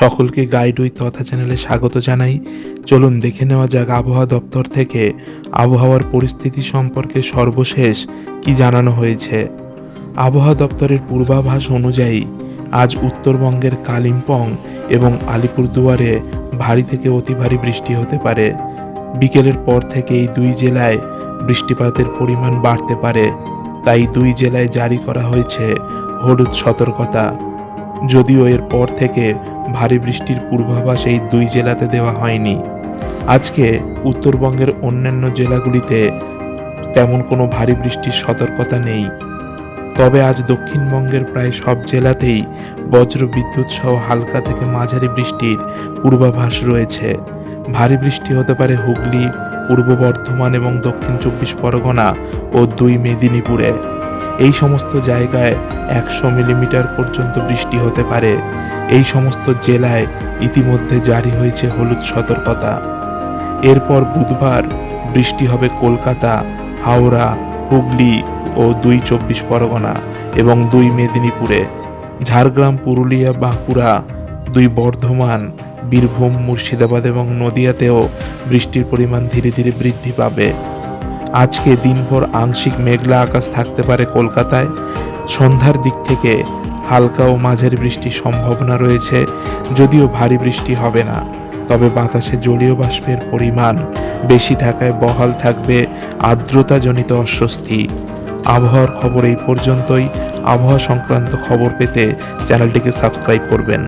সকলকে guide with তথা চ্যানেলে স্বাগত জানাই। চলুন দেখে নেওয়া যাক আবহাওয়া দপ্তর থেকে আবহাওয়ার পরিস্থিতি সম্পর্কে সর্বশেষ কি জানানো হয়েছে। আবহাওয়া দপ্তরের পূর্বাভাস অনুযায়ী, আজ উত্তরবঙ্গের কালিম্পং এবং আলিপুরদুয়ারে ভারী থেকে অতি ভারী বৃষ্টি হতে পারে। বিকেলের পর থেকে এই দুই জেলায় বৃষ্টিপাতের পরিমাণ বাড়তে পারে। তাই দুই জেলায় জারি করা হয়েছে হলুদ সতর্কতা। যদিও এর পর থেকে ভারী বৃষ্টির পূর্বাভাস এই দুই জেলাতে দেওয়া হয়নি। আজকে উত্তরবঙ্গের অন্যান্য জেলাগুলিতে তেমন কোনো ভারী বৃষ্টির সতর্কতা নেই। তবে আজ দক্ষিণবঙ্গের প্রায় সব জেলাতেই বজ্র বিদ্যুৎ সহ হালকা থেকে মাঝারি বৃষ্টির পূর্বাভাস রয়েছে। ভারী বৃষ্টি হতে পারে হুগলি, পূর্ব বর্ধমান এবং দক্ষিণ চব্বিশ পরগনা ও দুই মেদিনীপুরে। এই সমস্ত জায়গায় একশো মিলিমিটার পর্যন্ত বৃষ্টি হতে পারে। এই সমস্ত জেলায় ইতিমধ্যে জারি হয়েছে হলুদ সতর্কতা। এরপর বুধবার বৃষ্টি হবে কলকাতা, হাওড়া, হুগলি ও দুই চব্বিশ পরগনা এবং দুই মেদিনীপুরে। ঝাড়গ্রাম, পুরুলিয়া, বাঁকুড়া, দুই বর্ধমান, বীরভূম, মুর্শিদাবাদ এবং নদিয়াতেও বৃষ্টির পরিমাণ ধীরে ধীরে বৃদ্ধি পাবে। আজকে দিনভর আংশিক মেঘলা আকাশ থাকতে পারে কলকাতায়। সন্ধ্যার দিক থেকে হালকা ও মাঝের বৃষ্টির সম্ভাবনা রয়েছে, যদিও ভারী বৃষ্টি হবে না। তবে বাতাসে জলীয় বাষ্পের পরিমাণ বেশি থাকায় বহাল থাকবে আর্দ্রতাজনিত অস্বস্তি। আবহাওয়ার খবর এই পর্যন্তই। আবহাওয়া সংক্রান্ত খবর পেতে চ্যানেলটিকে সাবস্ক্রাইব করবেন।